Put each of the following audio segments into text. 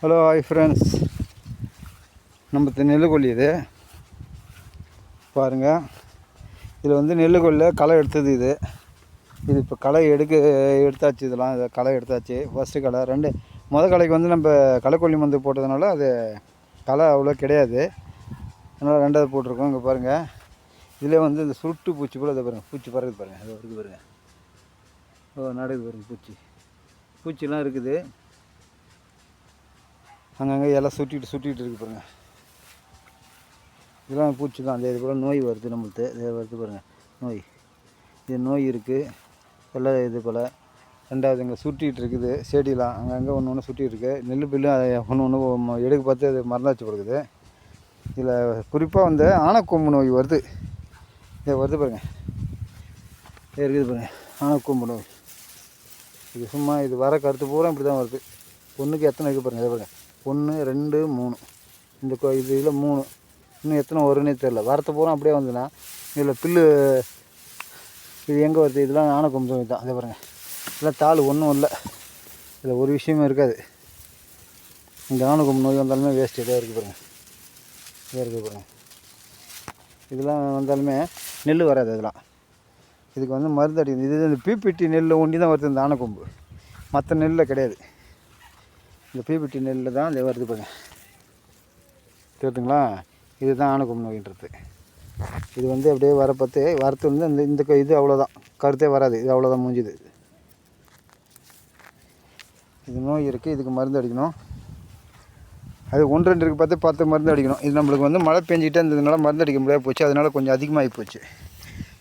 Hello hi friends நம்ம நெல்லுக்கொல்லி இது. பாருங்கள் இதில் வந்து நெல்லுக்கொல்ல களை எடுத்தது இது. இது இப்போ களை எடுக்க எடுத்தாச்சு இதெல்லாம். இதை களை எடுத்தாச்சு. ஃபஸ்ட்டு களை. ரெண்டு முத களைக்கு வந்து நம்ம களைக்கொல்லி மருந்து போட்டதுனால அது களை அவ்வளோ கிடையாது. அதனால் ரெண்டாவது போட்டிருக்கோம். இங்கே பாருங்கள் இதில் வந்து இந்த சுருட்டு பூச்சி கூட இதை பாருங்கள் பூச்சி பறக்குது பாருங்கள் அது வருது பாருங்கள் ஓ நடக்குது பாருங்கள் பூச்சி. பூச்சிலாம் இருக்குது. அங்கங்கே எல்லாம் சுட்டிட்டு சுட்டிகிட்டு இருக்கு பாருங்கள் இதெல்லாம் பூச்சி தான். இது போல் நோய் வருது நம்மளுக்கு இதே வருது பாருங்கள் நோய். இது நோய் இருக்குது எல்லாம் இது போல். ரெண்டாவது இங்கே சுட்டிகிட்டு இருக்குது. செடியெலாம் அங்கங்கே ஒன்று ஒன்று சுட்டிட்டு இருக்கு. நெல் பில்லு ஒன்று ஒன்று எடுக்க பார்த்து அது மறந்தாச்சு கொடுக்குது இதில் குறிப்பாக வந்து ஆனக்கொம்பு நோய் வருது. இதை வருது பாருங்கள் இது இருக்குது பாருங்கள் ஆனக்கொம்பு நோய். இது சும்மா இது வர கருத்து பூரா இப்படி தான் வருது. ஒன்றுக்கு எத்தனை இருக்குது பாருங்கள் இதை பாருங்கள் ஒன்று ரெண்டு மூணு. இந்த கொ இது இதில் மூணு. இன்னும் எத்தனை வருன்னே தெரில. வரத்து பூரா அப்படியே வந்துன்னா இதில் பில்லு இது எங்கே வருது? இதெல்லாம் ஆனைக்கொம்பு நோய் தான். அதே பாருங்கள் இதெல்லாம் தாள் ஒன்றும் இல்லை. இதில் ஒரு விஷயமும் இருக்காது. இந்த ஆனைக்கொம்பு நோய் வந்தாலுமே வேஸ்ட் இதாக இருக்குது பாருங்கள் இதாக இருக்குது பாருங்கள் இதெல்லாம் வந்தாலுமே நெல் வராது இதெல்லாம் இதுக்கு வந்து மருந்து அடிக்கிறது இது இந்த பிபிடி நெல்லில் ஒண்டி தான் வருது இந்த ஆனைக்கொம்பு மற்ற நெல்லில் கிடையாது. இந்த பிபிடி நெல்லில் தான் இது வருது பாருங்க. தெரியுதுங்களா? இதுதான் ஆணுக்கும் நோயின்றது. இது வந்து அப்படியே வர பார்த்து வரத்து வந்து இந்த இந்த க- இது அவ்வளோதான் கருத்தே வராது. இது அவ்வளோதான் மூஞ்சிது. இது நோய் இருக்குது இதுக்கு மருந்து அடிக்கணும். அது ஒன்று ரெண்டு இருக்குது பார்த்து பார்த்து மருந்து அடிக்கணும். இது நம்மளுக்கு வந்து மழை பெஞ்சிக்கிட்டே இருந்ததுனால மருந்து அடிக்க முடியாது போச்சு. அதனால் கொஞ்சம் அதிகமாகி போச்சு.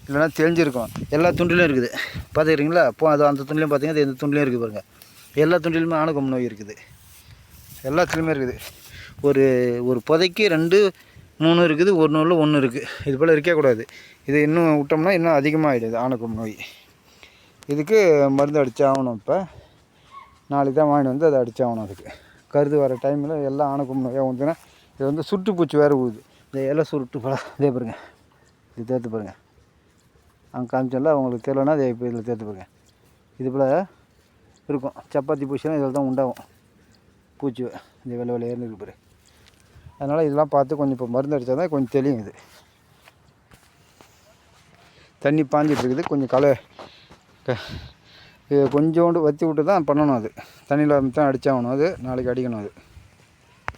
இல்லைன்னா தெரிஞ்சிருக்கும் எல்லா துண்டிலும் இருக்குது. பார்த்துக்கிறீங்களா? இப்போ அது அந்த துண்டிலையும் பார்த்தீங்கன்னா அது இந்த துண்டிலையும் இருக்குது பாருங்கள் எல்லா துண்டிலுமே ஆணுக்கம் நோய் இருக்குது. எல்லாத்துலேயுமே இருக்குது. ஒரு ஒரு புதைக்கு ரெண்டு மூணு இருக்குது ஒரு நூலில் ஒன்று இருக்குது இது போல் இருக்கக்கூடாது இது இன்னும் விட்டோம்னா இன்னும் அதிகமாகிடுது ஆணுக்கும் நோய். இதுக்கு மருந்து அடிச்சாகணும் இப்போ. நாளைக்கு தான் வாங்கிட்டு வந்து அதை அடித்தாகணும் அதுக்கு. கருது வர டைமில் எல்லாம் ஆணுக்கும் நோயாக வந்துன்னா இது வந்து சுட்டுப்பூச்சி வேறு ஊகுது இந்த இலை சுருட்டு பழம் இதே பாருங்க. இது தேர்த்து பாருங்கள் அங்கே காமிச்சல அவங்களுக்கு தெரியலன்னா அதை இப்போ இதில் தேர்த்து பாருங்க. இது போல் இருக்கும். சப்பாத்தி பூச்சிலாம் இதில் தான் உண்டாகும். பூச்சி இந்த வெள்ளை வெள்ளையர்னு இருக்கு அதனால் இதெல்லாம் பார்த்து கொஞ்சம் இப்போ மருந்து அடித்தா தான் கொஞ்சம் தெளியும் இது. தண்ணி பாஞ்சிட்டு இருக்குது. கொஞ்சம் களை கொஞ்சோண்டு வற்றி விட்டு தான் பண்ணணும் அது. தண்ணியில் தான் அடித்தாகணும் அது. நாளைக்கு அடிக்கணும் அது.